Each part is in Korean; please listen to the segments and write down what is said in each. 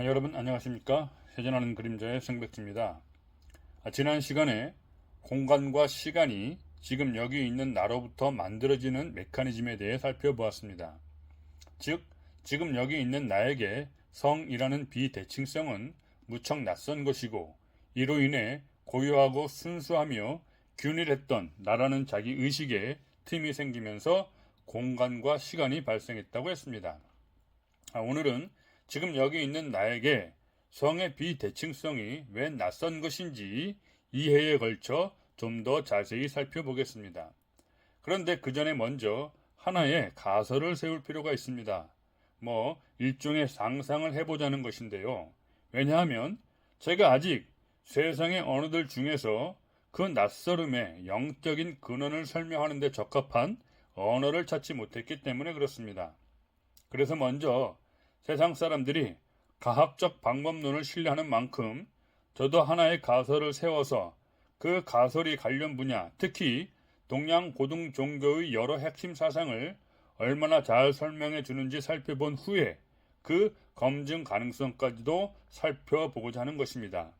아, 여러분 안녕하십니까? 회전하는 그림자의 성백지입니다. 아, 지난 시간에 공간과 시간이 지금 여기 있는 나로부터 만들어지는 메커니즘에 대해 살펴보았습니다. 즉, 지금 여기 있는 나에게 성이라는 비대칭성은 무척 낯선 것이고 이로 인해 고요하고 순수하며 균일했던 나라는 자기 의식에 틈이 생기면서 공간과 시간이 발생했다고 했습니다. 아, 오늘은 지금 여기 있는 나에게 성의 비대칭성이 왜 낯선 것인지 이해에 걸쳐 좀 더 자세히 살펴보겠습니다. 그런데 그 전에 먼저 하나의 가설을 세울 필요가 있습니다. 뭐, 일종의 상상을 해보자는 것인데요. 왜냐하면 제가 아직 세상의 언어들 중에서 그 낯설음의 영적인 근원을 설명하는 데 적합한 언어를 찾지 못했기 때문에 그렇습니다. 그래서 먼저 세상 사람들이 가학적 방법론을 신뢰하는 만큼 저도 하나의 가설을 세워서 그 가설이 관련 분야, 특히 동양 고등 종교의 여러 핵심 사상을 얼마나 잘 설명해 주는지 살펴본 후에 그 검증 가능성까지도 살펴보고자 하는 것입니다.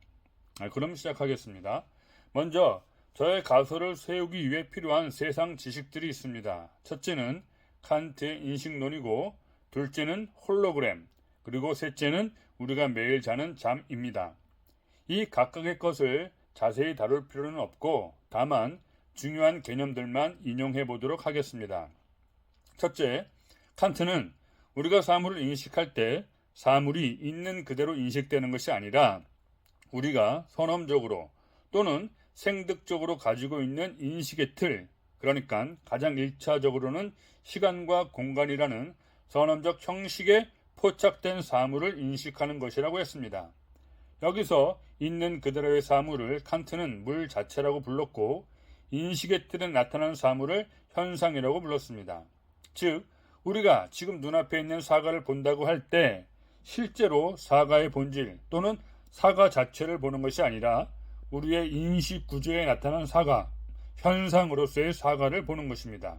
아, 그럼 시작하겠습니다. 먼저 저의 가설을 세우기 위해 필요한 세상 지식들이 있습니다. 첫째는 칸트의 인식론이고 둘째는 홀로그램, 그리고 셋째는 우리가 매일 자는 잠입니다. 이 각각의 것을 자세히 다룰 필요는 없고 다만 중요한 개념들만 인용해 보도록 하겠습니다. 첫째, 칸트는 우리가 사물을 인식할 때 사물이 있는 그대로 인식되는 것이 아니라 우리가 선험적으로 또는 생득적으로 가지고 있는 인식의 틀, 그러니까 가장 1차적으로는 시간과 공간이라는 선언적 형식에 포착된 사물을 인식하는 것이라고 했습니다. 여기서 있는 그대로의 사물을 칸트는 물 자체라고 불렀고 인식의 틀에 나타난 사물을 현상이라고 불렀습니다. 즉, 우리가 지금 눈앞에 있는 사과를 본다고 할 때 실제로 사과의 본질 또는 사과 자체를 보는 것이 아니라 우리의 인식 구조에 나타난 사과, 현상으로서의 사과를 보는 것입니다.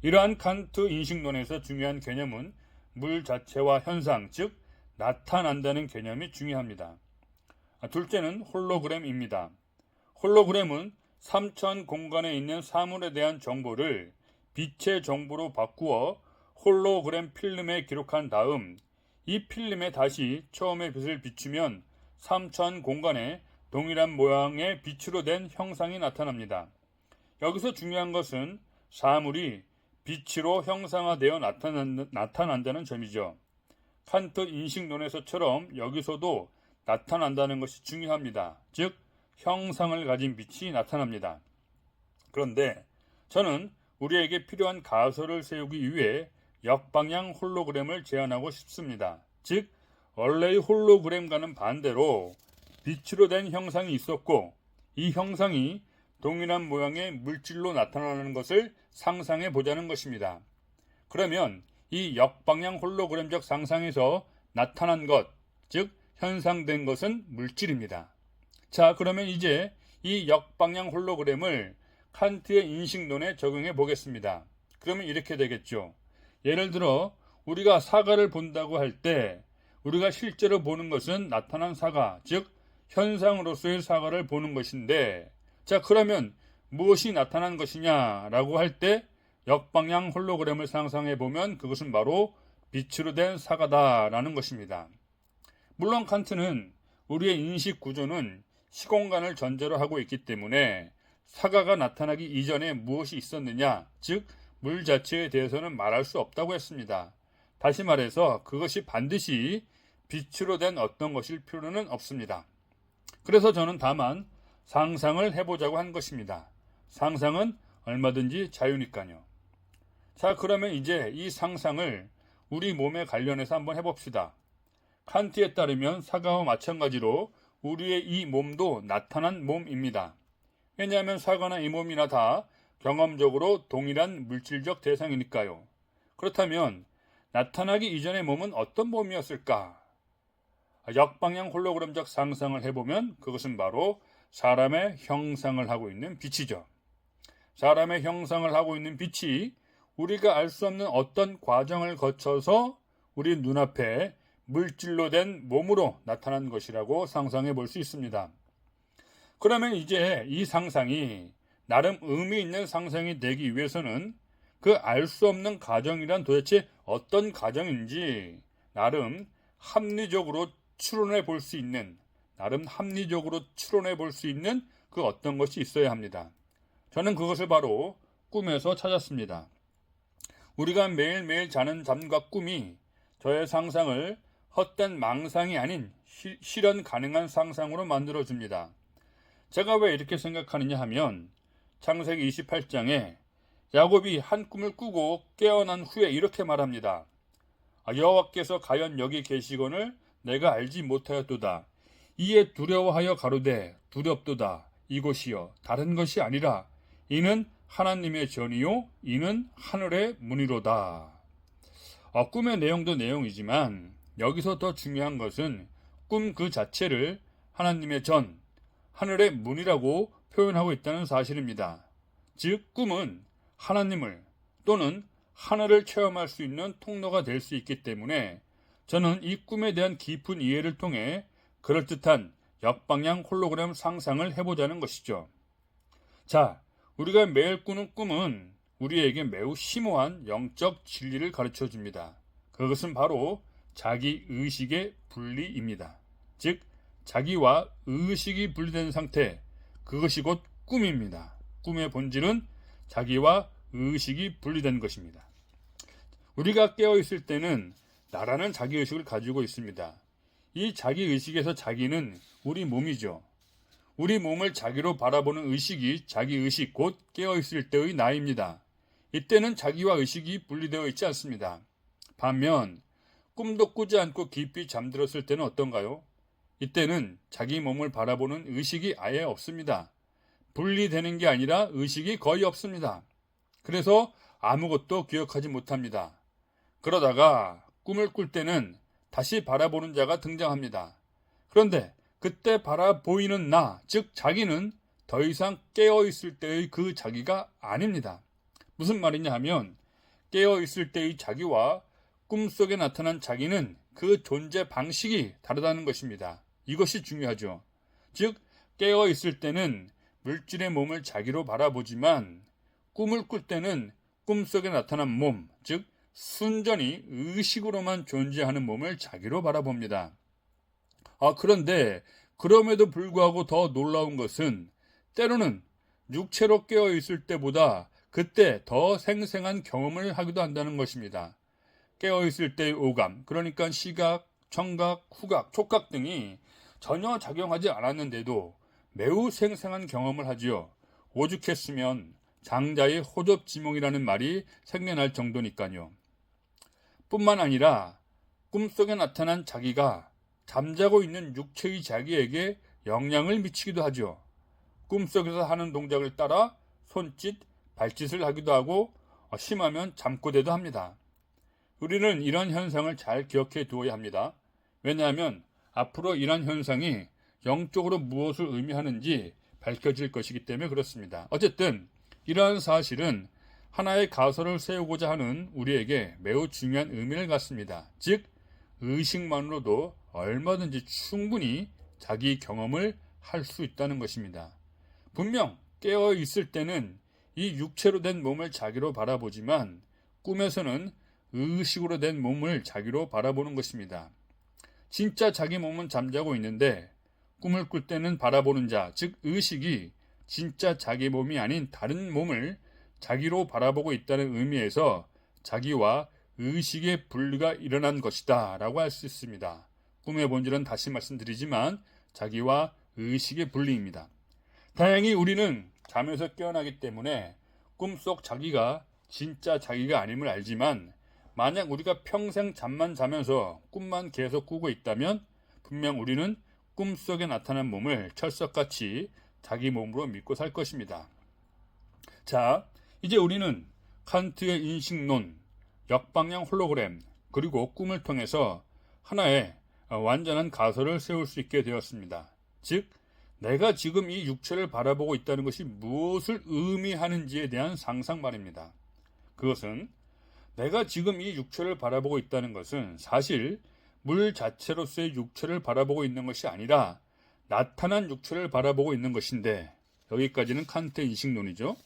이러한 칸트 인식론에서 중요한 개념은 물 자체와 현상, 즉 나타난다는 개념이 중요합니다. 아, 둘째는 홀로그램입니다. 홀로그램은 삼천 공간에 있는 사물에 대한 정보를 빛의 정보로 바꾸어 홀로그램 필름에 기록한 다음 이 필름에 다시 처음의 빛을 비추면 삼천 공간에 동일한 모양의 빛으로 된 형상이 나타납니다. 여기서 중요한 것은 사물이 빛으로 형상화되어 나타난, 나타난다는 점이죠. 칸트 인식론에서처럼 여기서도 나타난다는 것이 중요합니다. 즉, 형상을 가진 빛이 나타납니다. 그런데 저는 우리에게 필요한 가설을 세우기 위해 역방향 홀로그램을 제안하고 싶습니다. 즉, 원래의 홀로그램과는 반대로 빛으로 된 형상이 있었고, 이 형상이 동일한 모양의 물질로 나타나는 것을 상상해 보자는 것입니다. 그러면 이 역방향 홀로그램적 상상에서 나타난 것, 즉 현상된 것은 물질입니다. 자, 그러면 이제 이 역방향 홀로그램을 칸트의 인식론에 적용해 보겠습니다. 그러면 이렇게 되겠죠. 예를 들어 우리가 사과를 본다고 할 때 우리가 실제로 보는 것은 나타난 사과, 즉 현상으로서의 사과를 보는 것인데 자, 그러면 무엇이 나타난 것이냐라고 할 때 역방향 홀로그램을 상상해 보면 그것은 바로 빛으로 된 사과다라는 것입니다. 물론 칸트는 우리의 인식 구조는 시공간을 전제로 하고 있기 때문에 사과가 나타나기 이전에 무엇이 있었느냐, 즉 물 자체에 대해서는 말할 수 없다고 했습니다. 다시 말해서 그것이 반드시 빛으로 된 어떤 것일 필요는 없습니다. 그래서 저는 다만 상상을 해보자고 한 것입니다. 상상은 얼마든지 자유니까요. 자, 그러면 이제 이 상상을 우리 몸에 관련해서 한번 해봅시다. 칸트에 따르면 사과와 마찬가지로 우리의 이 몸도 나타난 몸입니다. 왜냐하면 사과나 이 몸이나 다 경험적으로 동일한 물질적 대상이니까요. 그렇다면 나타나기 이전의 몸은 어떤 몸이었을까? 역방향 홀로그램적 상상을 해보면 그것은 바로 사람의 형상을 하고 있는 빛이죠. 사람의 형상을 하고 있는 빛이 우리가 알 수 없는 어떤 과정을 거쳐서 우리 눈앞에 물질로 된 몸으로 나타난 것이라고 상상해 볼 수 있습니다. 그러면 이제 이 상상이 나름 의미 있는 상상이 되기 위해서는 그 알 수 없는 가정이란 도대체 어떤 가정인지 나름 합리적으로 추론해 볼 수 있는 나름 합리적으로 추론해 볼 수 있는 그 어떤 것이 있어야 합니다. 저는 그것을 바로 꿈에서 찾았습니다. 우리가 매일매일 자는 잠과 꿈이 저의 상상을 헛된 망상이 아닌 시, 실현 가능한 상상으로 만들어 줍니다. 제가 왜 이렇게 생각하느냐 하면 창세기 28장에 야곱이 한 꿈을 꾸고 깨어난 후에 이렇게 말합니다. 아, 여호와께서 가연 여기 계시거늘 내가 알지 못하였도다. 이에 두려워하여 가로되 두렵도다. 이곳이여 다른 것이 아니라 이는 하나님의 전이요 이는 하늘의 문이로다. 아, 꿈의 내용도 내용이지만 여기서 더 중요한 것은 꿈 그 자체를 하나님의 전, 하늘의 문이라고 표현하고 있다는 사실입니다. 즉, 꿈은 하나님을 또는 하늘을 체험할 수 있는 통로가 될 수 있기 때문에 저는 이 꿈에 대한 깊은 이해를 통해 그럴듯한 역방향 홀로그램 상상을 해보자는 것이죠. 자, 우리가 매일 꾸는 꿈은 우리에게 매우 심오한 영적 진리를 가르쳐 줍니다. 그것은 바로 자기 의식의 분리입니다. 즉, 자기와 의식이 분리된 상태, 그것이 곧 꿈입니다. 꿈의 본질은 자기와 의식이 분리된 것입니다. 우리가 깨어 있을 때는 나라는 자기 의식을 가지고 있습니다. 이 자기 의식에서 자기는 우리 몸이죠. 우리 몸을 자기로 바라보는 의식이 자기 의식 곧 깨어 있을 때의 나입니다. 이때는 자기와 의식이 분리되어 있지 않습니다. 반면 꿈도 꾸지 않고 깊이 잠들었을 때는 어떤가요? 이때는 자기 몸을 바라보는 의식이 아예 없습니다. 분리되는 게 아니라 의식이 거의 없습니다. 그래서 아무것도 기억하지 못합니다. 그러다가 꿈을 꿀 때는 다시 바라보는 자가 등장합니다. 그런데 그때 바라보이는 나, 즉 자기는 더 이상 깨어 있을 때의 그 자기가 아닙니다. 무슨 말이냐 하면 깨어 있을 때의 자기와 꿈속에 나타난 자기는 그 존재 방식이 다르다는 것입니다. 이것이 중요하죠. 즉 깨어 있을 때는 물질의 몸을 자기로 바라보지만 꿈을 꿀 때는 꿈속에 나타난 몸, 즉 순전히 의식으로만 존재하는 몸을 자기로 바라봅니다. 아, 그런데 그럼에도 불구하고 더 놀라운 것은 때로는 육체로 깨어 있을 때보다 그때 더 생생한 경험을 하기도 한다는 것입니다. 깨어 있을 때의 오감, 그러니까 시각, 청각, 후각, 촉각 등이 전혀 작용하지 않았는데도 매우 생생한 경험을 하지요. 오죽했으면 장자의 호접지몽이라는 말이 생겨날 정도니까요. 뿐만 아니라 꿈속에 나타난 자기가 잠자고 있는 육체의 자기에게 영향을 미치기도 하죠. 꿈속에서 하는 동작을 따라 손짓, 발짓을 하기도 하고 어, 심하면 잠꼬대도 합니다. 우리는 이런 현상을 잘 기억해 두어야 합니다. 왜냐하면 앞으로 이런 현상이 영적으로 무엇을 의미하는지 밝혀질 것이기 때문에 그렇습니다. 어쨌든 이러한 사실은 하나의 가설을 세우고자 하는 우리에게 매우 중요한 의미를 갖습니다. 즉, 의식만으로도 얼마든지 충분히 자기 경험을 할 수 있다는 것입니다. 분명 깨어 있을 때는 이 육체로 된 몸을 자기로 바라보지만 꿈에서는 의식으로 된 몸을 자기로 바라보는 것입니다. 진짜 자기 몸은 잠자고 있는데 꿈을 꿀 때는 바라보는 자, 즉 의식이 진짜 자기 몸이 아닌 다른 몸을 자기로 바라보고 있다는 의미에서 자기와 의식의 분리가 일어난 것이다 라고 할 수 있습니다. 꿈의 본질은 다시 말씀드리지만 자기와 의식의 분리입니다. 다행히 우리는 잠에서 깨어나기 때문에 꿈속 자기가 진짜 자기가 아님을 알지만 만약 우리가 평생 잠만 자면서 꿈만 계속 꾸고 있다면 분명 우리는 꿈속에 나타난 몸을 철석같이 자기 몸으로 믿고 살 것입니다. 자, 이제 우리는 칸트의 인식론, 역방향 홀로그램, 그리고 꿈을 통해서 하나의 완전한 가설을 세울 수 있게 되었습니다. 즉, 내가 지금 이 육체를 바라보고 있다는 것이 무엇을 의미하는지에 대한 상상 말입니다. 그것은 내가 지금 이 육체를 바라보고 있다는 것은 사실 물 자체로서의 육체를 바라보고 있는 것이 아니라 나타난 육체를 바라보고 있는 것인데 여기까지는 칸트 인식론이죠.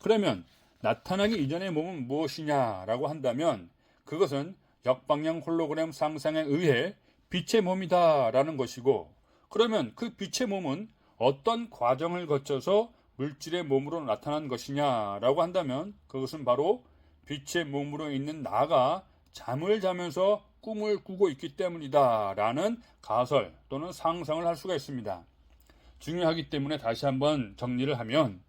그러면 나타나기 이전의 몸은 무엇이냐라고 한다면 그것은 역방향 홀로그램 상상에 의해 빛의 몸이다라는 것이고 그러면 그 빛의 몸은 어떤 과정을 거쳐서 물질의 몸으로 나타난 것이냐라고 한다면 그것은 바로 빛의 몸으로 있는 나가 잠을 자면서 꿈을 꾸고 있기 때문이다라는 가설 또는 상상을 할 수가 있습니다. 중요하기 때문에 다시 한번 정리를 하면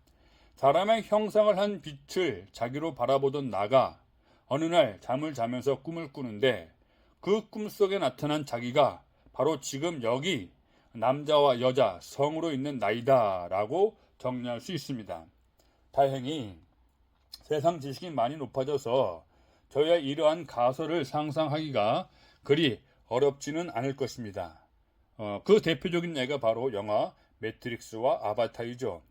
사람의 형상을 한 빛을 자기로 바라보던 나가 어느 날 잠을 자면서 꿈을 꾸는데 그 꿈 속에 나타난 자기가 바로 지금 여기 남자와 여자 성으로 있는 나이다라고 정리할 수 있습니다. 다행히 세상 지식이 많이 높아져서 저의 이러한 가설을 상상하기가 그리 어렵지는 않을 것입니다. 어, 그 대표적인 예가 바로 영화 매트릭스와 아바타이죠.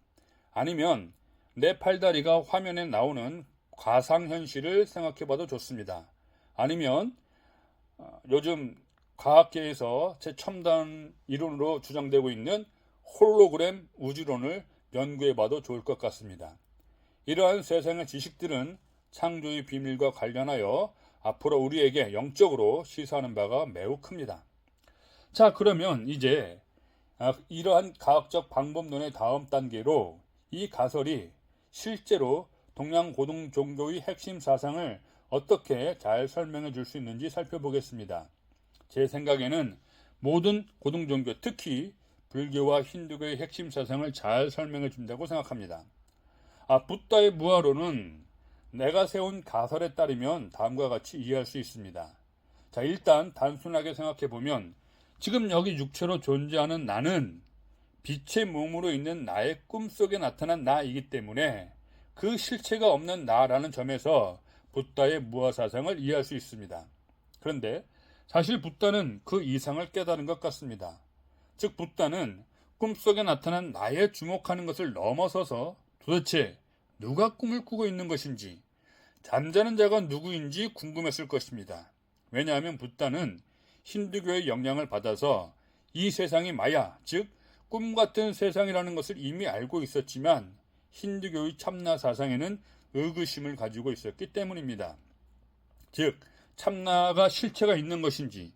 아니면 내 팔다리가 화면에 나오는 가상현실을 생각해 봐도 좋습니다. 아니면 어, 요즘 과학계에서 최첨단 이론으로 주장되고 있는 홀로그램 우주론을 연구해 봐도 좋을 것 같습니다. 이러한 세상의 지식들은 창조의 비밀과 관련하여 앞으로 우리에게 영적으로 시사하는 바가 매우 큽니다. 자, 그러면 이제 아, 이러한 과학적 방법론의 다음 단계로 이 가설이 실제로 동양 고등 종교의 핵심 사상을 어떻게 잘 설명해 줄 수 있는지 살펴보겠습니다. 제 생각에는 모든 고등 종교, 특히 불교와 힌두교의 핵심 사상을 잘 설명해 준다고 생각합니다. 아, 붓다의 무화로는 내가 세운 가설에 따르면 다음과 같이 이해할 수 있습니다. 자, 일단 단순하게 생각해 보면 지금 여기 육체로 존재하는 나는 빛의 몸으로 있는 나의 꿈속에 나타난 나이기 때문에 그 실체가 없는 나라는 점에서 붓다의 무아 사상을 이해할 수 있습니다. 그런데 사실 붓다는 그 이상을 깨달은 것 같습니다. 즉 붓다는 꿈속에 나타난 나에 주목하는 것을 넘어서서 도대체 누가 꿈을 꾸고 있는 것인지 잠자는 자가 누구인지 궁금했을 것입니다. 왜냐하면 붓다는 힌두교의 영향을 받아서 이 세상이 마야, 즉, 꿈 같은 세상이라는 것을 이미 알고 있었지만 힌두교의 참나 사상에는 의구심을 가지고 있었기 때문입니다. 즉, 참나가 실체가 있는 것인지,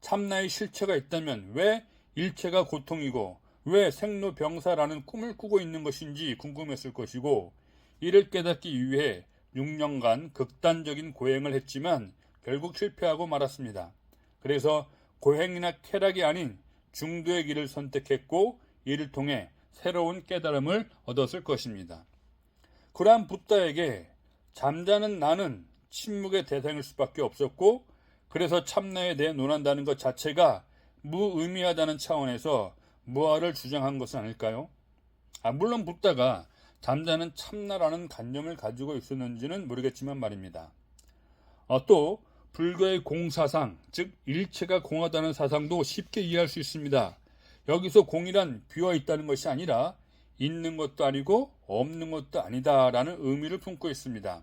참나의 실체가 있다면 왜 일체가 고통이고 왜 생로병사라는 꿈을 꾸고 있는 것인지 궁금했을 것이고, 이를 깨닫기 위해 6년간 극단적인 고행을 했지만 결국 실패하고 말았습니다. 그래서 고행이나 쾌락이 아닌 중도의 길을 선택했고 이를 통해 새로운 깨달음을 얻었을 것입니다. 그러한 붓다에게 잠자는 나는 침묵의 대상일 수밖에 없었고 그래서 참나에 대해 논한다는 것 자체가 무의미하다는 차원에서 무아를 주장한 것은 아닐까요? 아, 물론 붓다가 잠자는 참나라는 관념을 가지고 있었는지는 모르겠지만 말입니다. 어, 또 불교의 공사상, 즉 일체가 공하다는 사상도 쉽게 이해할 수 있습니다. 여기서 공이란 비어 있다는 것이 아니라 있는 것도 아니고 없는 것도 아니다라는 의미를 품고 있습니다.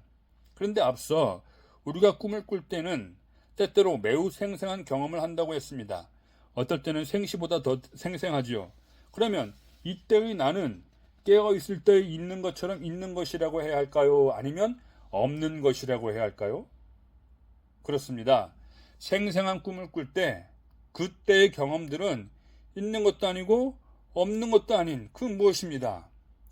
그런데 앞서 우리가 꿈을 꿀 때는 때때로 매우 생생한 경험을 한다고 했습니다. 어떨 때는 생시보다 더 생생하지요. 그러면 이때의 나는 깨어 있을 때 있는 것처럼 있는 것이라고 해야 할까요? 아니면 없는 것이라고 해야 할까요? 그렇습니다. 생생한 꿈을 꿀 때 그때의 경험들은 있는 것도 아니고 없는 것도 아닌 그 무엇입니다.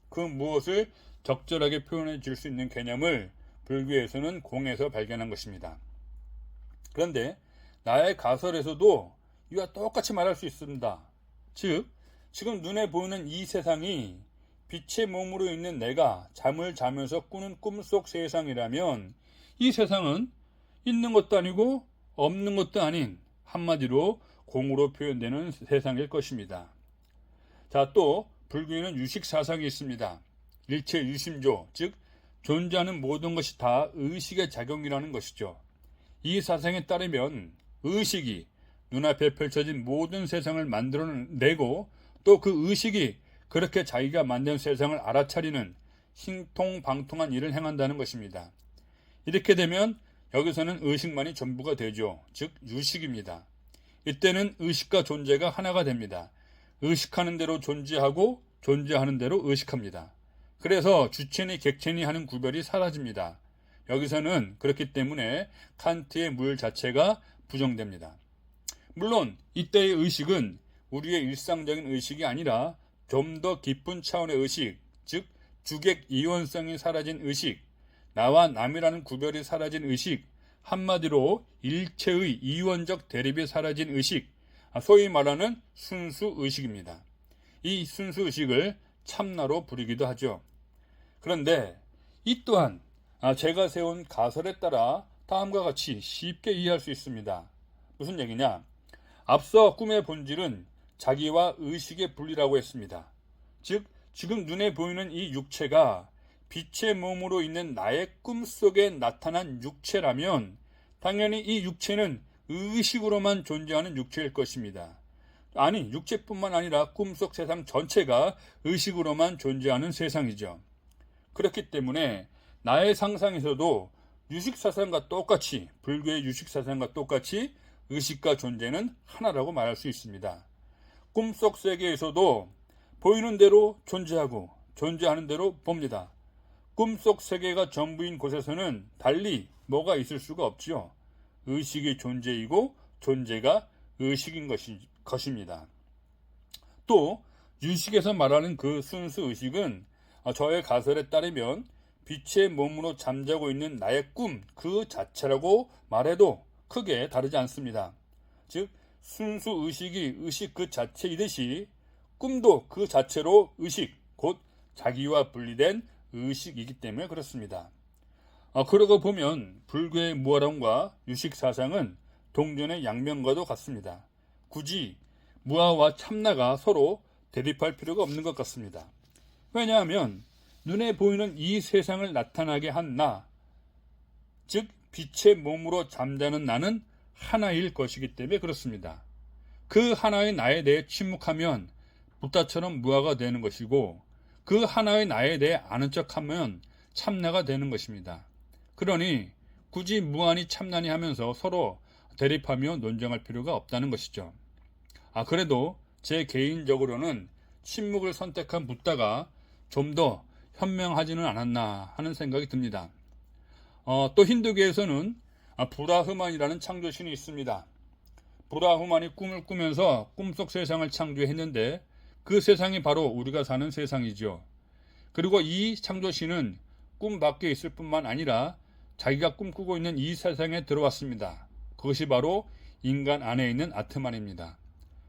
그 무엇을 적절하게 표현해 줄 수 있는 개념을 불교에서는 공에서 발견한 것입니다. 그런데 나의 가설에서도 이와 똑같이 말할 수 있습니다. 즉, 지금 눈에 보이는 이 세상이 빛의 몸으로 있는 내가 잠을 자면서 꾸는 꿈속 세상이라면 이 세상은 있는 것도 아니고 없는 것도 아닌 한마디로 공으로 표현되는 세상일 것입니다. 자, 또 불교에는 유식 사상이 있습니다. 일체 유심조, 즉 존재하는 모든 것이 다 의식의 작용이라는 것이죠. 이 사상에 따르면 의식이 눈앞에 펼쳐진 모든 세상을 만들어내고 또 그 의식이 그렇게 자기가 만든 세상을 알아차리는 신통방통한 일을 행한다는 것입니다. 이렇게 되면 여기서는 의식만이 전부가 되죠. 즉 유식입니다. 이때는 의식과 존재가 하나가 됩니다. 의식하는 대로 존재하고 존재하는 대로 의식합니다. 그래서 주체니 객체니 하는 구별이 사라집니다. 여기서는 그렇기 때문에 칸트의 물 자체가 부정됩니다. 물론 이때의 의식은 우리의 일상적인 의식이 아니라 좀 더 깊은 차원의 의식, 즉 주객 이원성이 사라진 의식, 나와 남이라는 구별이 사라진 의식, 한마디로 일체의 이원적 대립이 사라진 의식, 소위 말하는 순수 의식입니다. 이 순수 의식을 참나로 부르기도 하죠. 그런데 이 또한 아, 제가 세운 가설에 따라 다음과 같이 쉽게 이해할 수 있습니다. 무슨 얘기냐? 앞서 꿈의 본질은 자기와 의식의 분리라고 했습니다. 즉, 지금 눈에 보이는 이 육체가 빛의 몸으로 있는 나의 꿈 속에 나타난 육체라면 당연히 이 육체는 의식으로만 존재하는 육체일 것입니다. 아니, 육체뿐만 아니라 꿈속 세상 전체가 의식으로만 존재하는 세상이죠. 그렇기 때문에 나의 상상에서도 유식사상과 똑같이, 불교의 유식사상과 똑같이 의식과 존재는 하나라고 말할 수 있습니다. 꿈속 세계에서도 보이는 대로 존재하고 존재하는 대로 봅니다. 꿈속 세계가 전부인 곳에서는 달리 뭐가 있을 수가 없지요. 의식이 존재이고 존재가 의식인 것이, 것입니다. 또 유식에서 말하는 그 순수 의식은 저의 가설에 따르면 빛의 몸으로 잠자고 있는 나의 꿈 그 자체라고 말해도 크게 다르지 않습니다. 즉 순수 의식이 의식 그 자체이듯이 꿈도 그 자체로 의식 곧 자기와 분리된 의식이기 때문에 그렇습니다. 아, 그러고 보면 불교의 무아론과 유식 사상은 동전의 양면과도 같습니다. 굳이 무아와 참나가 서로 대립할 필요가 없는 것 같습니다. 왜냐하면 눈에 보이는 이 세상을 나타나게 한 나, 즉 빛의 몸으로 잠자는 나는 하나일 것이기 때문에 그렇습니다. 그 하나의 나에 대해 침묵하면 부다처럼 무아가 되는 것이고 그 하나의 나에 대해 아는 척하면 참나가 되는 것입니다. 그러니 굳이 무한히 참나니 하면서 서로 대립하며 논쟁할 필요가 없다는 것이죠. 아 그래도 제 개인적으로는 침묵을 선택한 부다가 좀 더 현명하지는 않았나 하는 생각이 듭니다. 어, 또 힌두교에서는 아, 브라흐만이라는 창조신이 있습니다. 브라흐만이 꿈을 꾸면서 꿈속 세상을 창조했는데 그 세상이 바로 우리가 사는 세상이죠. 그리고 이 창조신은 꿈 밖에 있을 뿐만 아니라 자기가 꿈꾸고 있는 이 세상에 들어왔습니다. 그것이 바로 인간 안에 있는 아트만입니다.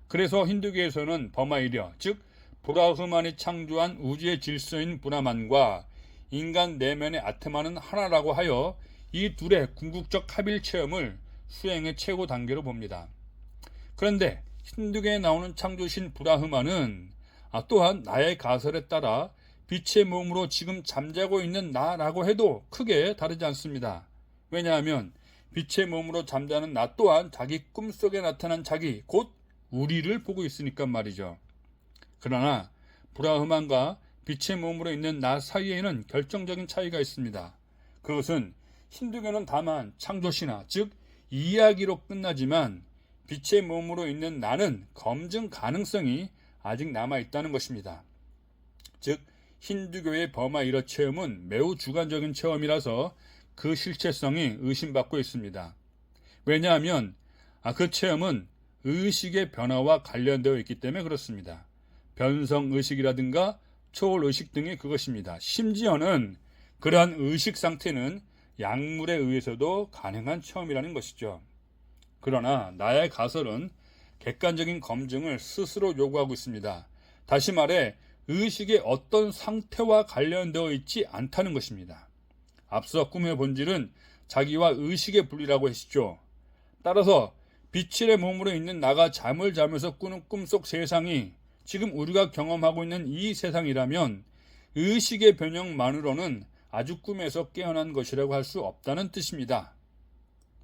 그래서 힌두교에서는 버마이려, 즉 브라흐만이 창조한 우주의 질서인 브라만과 인간 내면의 아트만은 하나라고 하여 이 둘의 궁극적 합일 체험을 수행의 최고 단계로 봅니다. 그런데 힌두교에 나오는 창조신 브라흐만은 아, 또한 나의 가설에 따라 빛의 몸으로 지금 잠자고 있는 나라고 해도 크게 다르지 않습니다. 왜냐하면 빛의 몸으로 잠자는 나 또한 자기 꿈속에 나타난 자기, 곧 우리를 보고 있으니까 말이죠. 그러나 브라흐만과 빛의 몸으로 있는 나 사이에는 결정적인 차이가 있습니다. 그것은 힌두교는 다만 창조신화, 즉 이야기로 끝나지만 빛의 몸으로 있는 나는 검증 가능성이 아직 남아 있다는 것입니다. 즉 힌두교의 버마 이러 체험은 매우 주관적인 체험이라서 그 실체성이 의심받고 있습니다. 왜냐하면 아, 그 체험은 의식의 변화와 관련되어 있기 때문에 그렇습니다. 변성 의식이라든가 초월 의식 등이 그것입니다. 심지어는 그러한 의식 상태는 약물에 의해서도 가능한 체험이라는 것이죠. 그러나 나의 가설은 객관적인 검증을 스스로 요구하고 있습니다. 다시 말해 의식의 어떤 상태와 관련되어 있지 않다는 것입니다. 앞서 꿈의 본질은 자기와 의식의 분리라고 했죠. 따라서 빛의 몸으로 있는 나가 잠을 자면서 꾸는 꿈속 세상이 지금 우리가 경험하고 있는 이 세상이라면 의식의 변형만으로는 아주 꿈에서 깨어난 것이라고 할 수 없다는 뜻입니다.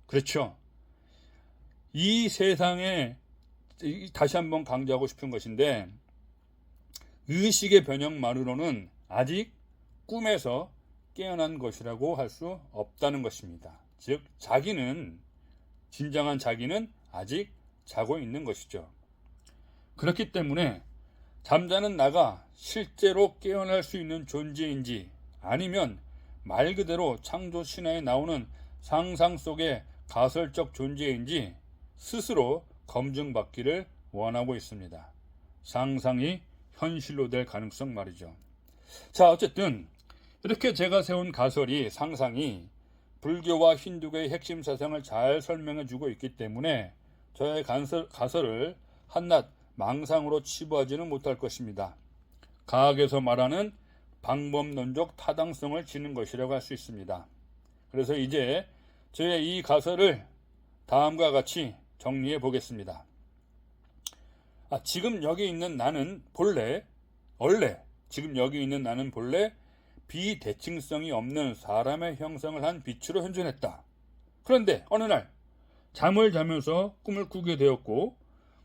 그렇죠. 이 세상에 다시 한번 강조하고 싶은 것인데 의식의 변형만으로는 아직 꿈에서 깨어난 것이라고 할 수 없다는 것입니다. 즉 자기는 진정한 자기는 아직 자고 있는 것이죠. 그렇기 때문에 잠자는 나가 실제로 깨어날 수 있는 존재인지 아니면 말 그대로 창조 신화에 나오는 상상 속의 가설적 존재인지 스스로 검증받기를 원하고 있습니다. 상상이 현실로 될 가능성 말이죠. 자, 어쨌든 이렇게 제가 세운 가설이 상상이 불교와 힌두교의 핵심 사상을 잘 설명해 주고 있기 때문에 저의 가설, 가설을 한낱 망상으로 치부하지는 못할 것입니다. 과학에서 말하는 방법론적 타당성을 지닌 것이라고 할 수 있습니다. 그래서 이제 저의 이 가설을 다음과 같이 정리해 보겠습니다. 아, 지금 여기 있는 나는 본래, 원래, 지금 여기 있는 나는 본래 비대칭성이 없는 사람의 형성을 한 빛으로 현존했다. 그런데 어느 날 잠을 자면서 꿈을 꾸게 되었고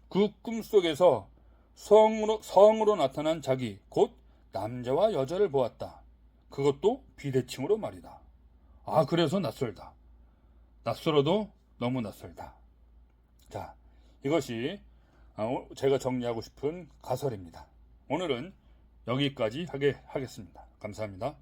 그 꿈 속에서 성으로, 성으로 나타난 자기, 곧 남자와 여자를 보았다. 그것도 비대칭으로 말이다. 아, 그래서 낯설다. 낯설어도 너무 낯설다. 자, 이것이 어, 제가 정리하고 싶은 가설입니다. 오늘은 여기까지 하게 하겠습니다. 감사합니다.